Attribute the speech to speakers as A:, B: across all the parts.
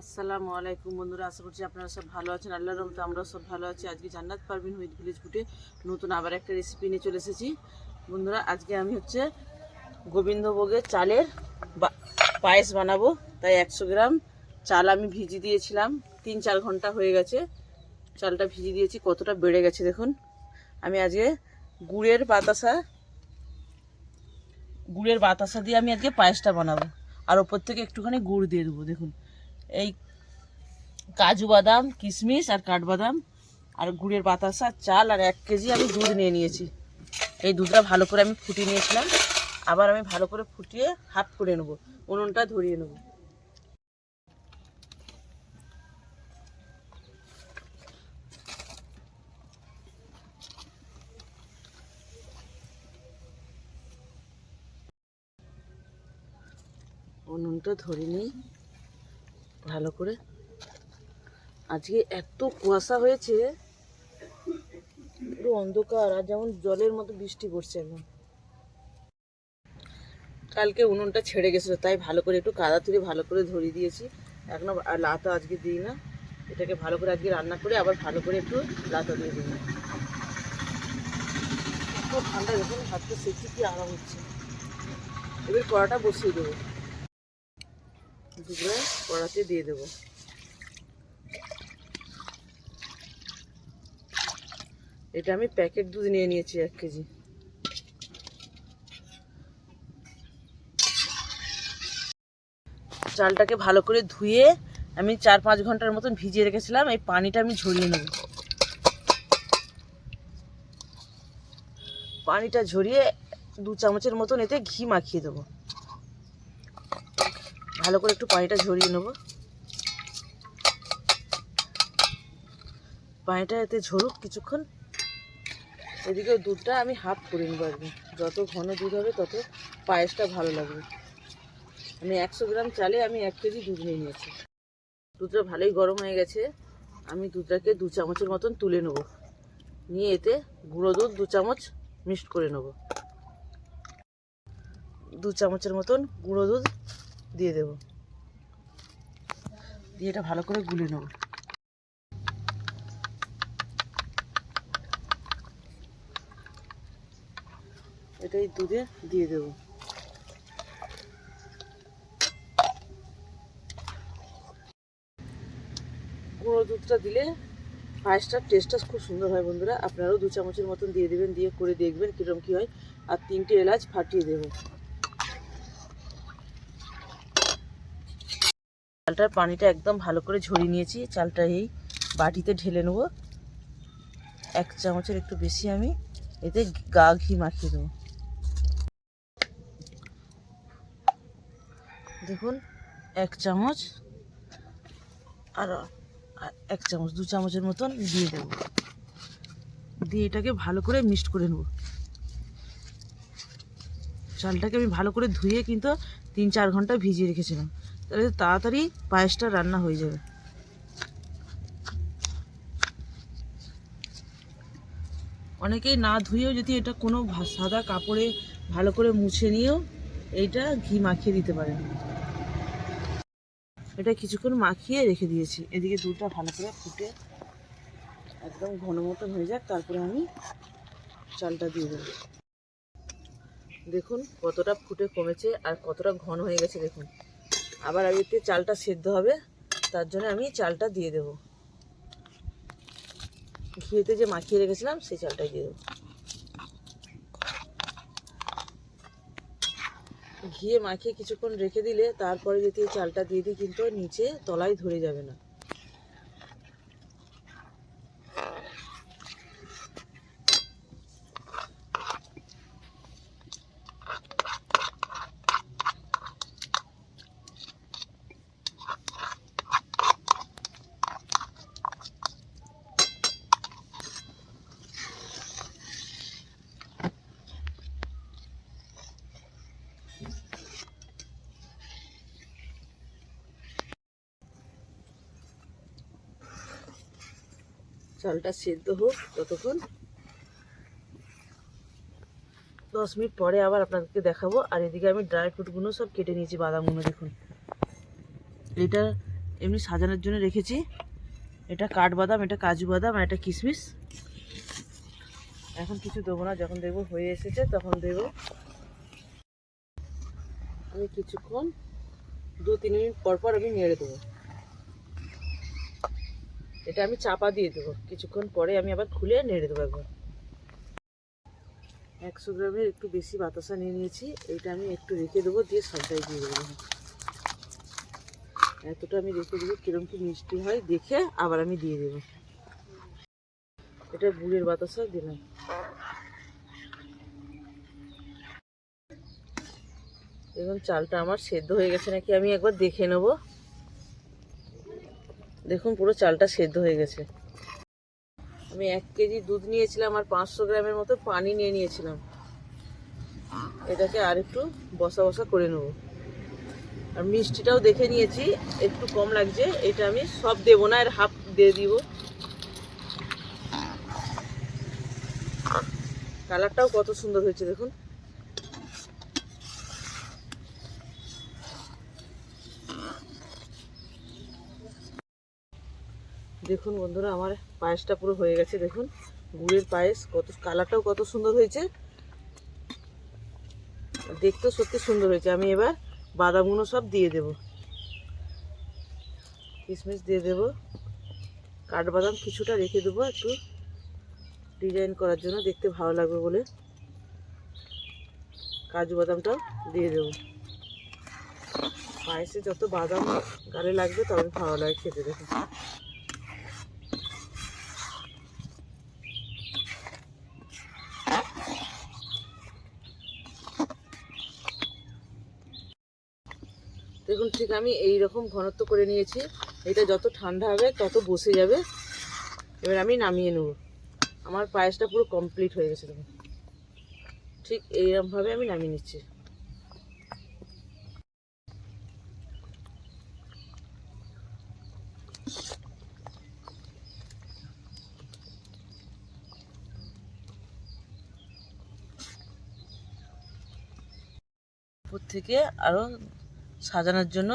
A: আসসালামু আলাইকুম বন্ধুরা, আশা করছি আপনারা সব ভালো আছেন। আল্লাহর রহমতে আমরা সব ভালো আছি। আজকে জান্নাত পারবিন হুইট ভিলেজ ফুটে নতুন আবার একটা রেসিপি নিয়ে চলে এসেছি। বন্ধুরা, আজকে আমি হচ্ছে গোবিন্দভোগের চালের পায়েস বানাবো। তাই একশো গ্রাম চাল আমি ভিজি দিয়েছিলাম। তিন চার ঘণ্টা হয়ে গেছে। চালটা ভিজি দিয়েছি, কতটা বেড়ে গেছে দেখুন। আমি আজকে গুড়ের বাতাসা গুড়ের বাতাসা দিয়ে আমি আজকে পায়েসটা বানাবো। আর ওপর থেকে একটুখানি গুড় দিয়ে দেবো, দেখুন। এই কাজু বাদাম কিশমিশ আর কাঠবাদাম আর গুড়ের বাতাসা, চাল আর এক কেজি আমি দুধ নিয়ে নিয়েছি। এই দুধটা ভালো করে আমি ফুটিয়ে নিয়েছিলাম। আবার আমি ভালো করে ফুটিয়ে হাফ করে নেব। উনুনটা ধরিয়ে নেব। উনুনটা ধরে নিই। ভালো করে। আজকে এত কুয়াশা হয়েছে, পুরো অন্ধকার আর যেমন জলের মতো বৃষ্টি পড়ছে এখন। কালকে উনুনটা ছেড়ে গেছিল, তাই ভালো করে একটু কাদা তুলে ভালো করে ধরিয়ে দিয়েছি। এখনও আর লাতা আজকে দিই না। এটাকে ভালো করে আজকে রান্না করে আবার ভালো করে একটু লাতা দিয়ে দিই। খুব ঠান্ডা, দেখুন হাতটা সেটি কি আরাম হচ্ছে। এবার কড়াটা বসিয়ে দেবো। দুপুরে কড়াতে দিয়ে দেবো। এটা আমি প্যাকেট দুধ নিয়ে নিয়েছি এক কেজি। চালটাকে ভালো করে ধুয়ে আমি চার পাঁচ ঘণ্টার মতন ভিজিয়ে রেখেছিলাম, এই পানিটা আমি ঝরিয়ে নেব। পানিটা ঝরিয়ে দু চামচের মতন এতে ঘি মাখিয়ে দেবো। ভালো করে একটু পানিটা ঝরিয়ে নেব। পানিটা এতে ঝরুক কিছুক্ষণ। এদিকে দুধটা আমি হাফ করে নেব আর। যত ঘন দুধ হবে তত পায়েসটা ভালো লাগবে। আমি একশো গ্রাম চালে আমি এক কেজি দুধ নিয়ে নিয়েছি। দুধটা ভালোই গরম হয়ে গেছে। আমি দুধটাকে দু চামচের মতন তুলে নেব। নিয়ে এতে গুঁড়ো দুধ দু চামচ মিক্সড করে নেব। দু চামচের মতন গুঁড়ো দুধ দিয়ে দেব। দিয়ে এটা ভালো করে গুলে নেব। এটাই দুধে দিয়ে দেব। গুঁড়ো দুধটা দিলে পায়েসটার টেস্টটা খুব সুন্দর হয় বন্ধুরা। আপনারাও দু চামচের মতন দিয়ে দেবেন, দিয়ে করে দেখবেন কীরকম কী হয়। আর তিনটে এলাচ ফাটিয়ে দেবেন চালটার পানিটা একদম ভালো করে ঝরিয়ে নিয়েছি। চালটা এই বাটিতে ঢেলে নেব। এক চামচের একটু বেশি আমি এতে গা ঘি মাখিয়ে দেবো। দেখুন, এক চামচ আর এক চামচ, দু চামচের মতন দিয়ে দেবো। দিয়ে এটাকে ভালো করে মিক্সড করে নেব। চালটাকে আমি ভালো করে ধুয়ে কিন্তু তিন চার ঘণ্টা ভিজিয়ে রেখেছিলাম। তাহলে তাড়াতাড়ি পায়েসটা রান্না হয়ে যাবে। অনেকেই না ধুয়েও যদি এটা কোনো সাদা কাপড়ে ভালো করে মুছে নিয়েও এইটা ঘি মাখিয়ে দিতে পারেন। এটা কিছুক্ষণ মাখিয়ে রেখে দিয়েছি। এদিকে দুধটা ভালো করে ফুটে একদম ঘন মতন হয়ে যাক, তারপরে আমি চালটা দিয়ে দেবো। দেখুন কতটা ফুটে কমেছে আর কতটা ঘন হয়ে গেছে, দেখুন। আবার একটু চালটা সেদ্ধ হবে, তার জন্য আমি চালটা দিয়ে দেবো। ঘিয়েতে যে মাখিয়ে রেখেছিলাম, সেই চালটাই দিয়ে দেবো। ঘিয়ে মাখিয়ে কিছুক্ষণ রেখে দিলে, তারপরে যদি চালটা দিয়ে দিই, কিন্তু নিচে তলায় ধরে যাবে না। চালটা সেদ্ধ হোক ততক্ষণ। দশ মিনিট পরে আবার আপনাদেরকে দেখাবো। আর এদিকে আমি ড্রাই ফ্রুটগুলো সব কেটে নিয়েছি, বাদামগুলো দেখুন। এটা এমনি সাজানোর জন্য রেখেছি। এটা কাঠবাদাম এটা কাজু বাদাম, আর এটা কিশমিশ। এখন কিছু দেবো না, যখন দেখব হয়ে এসেছে তখন দেবো। আমি কিছুক্ষণ দু তিন মিনিট পর পর আমি নেড়ে দেবো। এটা আমি চাপা দিয়ে দেবো। কিছুক্ষণ পরে আমি আবার খুলে নেড়ে দেবো একবার। একশো গ্রামের একটু বেশি বাতাসা নিয়ে নিয়েছি। এইটা আমি একটু রেখে দেবো, দিয়ে সবটাই দিয়ে দেবো। এতটা আমি রেখে দেবো, কিরম কি মিষ্টি হয় দেখে আবার আমি দিয়ে দেবো। এটা গুড়ের বাতাসা দিলাম। দেখুন, চালটা আমার সেদ্ধ হয়ে গেছে নাকি আমি একবার দেখে নেব। দেখুন পুরো চালটা সেদ্ধ হয়ে গেছে। আমি এক কেজি দুধ নিয়েছিলাম আর পাঁচশো গ্রামের মতো পানি নিয়ে নিয়েছিলাম। এটাকে আর একটু বসা বসা করে নেব। আর মিষ্টিটাও দেখে নিয়েছি, একটু কম লাগছে। এটা আমি সব দেবো না আর হাফ দিয়ে দিব। কালারটাও কত সুন্দর হয়েছে দেখুন। দেখুন বন্ধুরা, আমার পায়েসটা পুরো হয়ে গেছে, দেখুন। গুড়ের পায়েস, কত কালারটাও কত সুন্দর হয়েছে। দেখতেও সত্যি সুন্দর হয়েছে। আমি এবার বাদামগুলো সব দিয়ে দেব। কিশমিশ দিয়ে দেব। কাঠবাদাম কিছুটা রেখে দেবো একটু ডিজাইন করার জন্য, দেখতে ভালো লাগবে বলে। কাজু বাদামটাও দিয়ে দেবো। পায়েসে যত বাদাম গালে লাগবে তবে ভালো লাগে খেতে, দেখুন। দেখুন, ঠিক আমি এই রকম ঘনত্ব করে নিয়েছি। এটা যত ঠান্ডা হবে, তত বসে যাবে। এবার আমি নামিয়ে নেব। আমার পায়েসটা পুরো কমপ্লিট হয়ে গেছে দেখুন। ঠিক এইরকমভাবে আমি নামিয়ে নিচ্ছি। থেকে আরও সাজানোর জন্য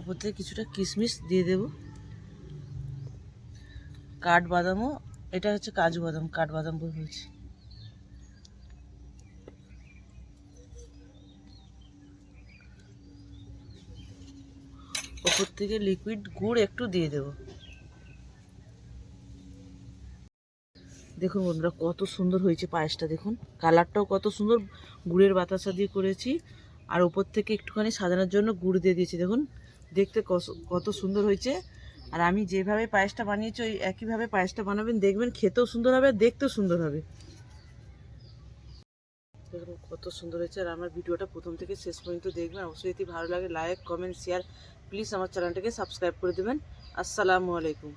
A: উপর থেকে কিছুটা কিশমিশ দিয়ে দেব। কাঠবাদামও এটা হচ্ছে কাজু বাদাম কাঠবাদাম বলছি। ওপর থেকে লিকুইড গুড় একটু দিয়ে দেব। দেখুন বন্ধুরা, কত সুন্দর হয়েছে পায়েসটা, দেখুন। কালারটাও কত সুন্দর, গুড়ের বাতাসা দিয়ে করেছি। আর উপর থেকে একটুখানি সাজানোর জন্য গুড় দিয়ে দিয়েছি। দেখুন, দেখতে কত সুন্দর হয়েছে। আর আমি যেভাবে পায়েসটা বানিয়েছি, ওই একইভাবে পায়েসটা বানাবেন, দেখবেন খেতেও সুন্দর হবে আর দেখতেও সুন্দর হবে। দেখুন, কত সুন্দর হয়েছে। আর আমার ভিডিওটা প্রথম থেকে শেষ পর্যন্ত দেখবেন। অবশ্যই যদি ভালো লাগে, লাইক, কমেন্ট, শেয়ার প্লিজ আমার চ্যানেলটাকে সাবস্ক্রাইব করে দেবেন। আসসালামু আলাইকুম।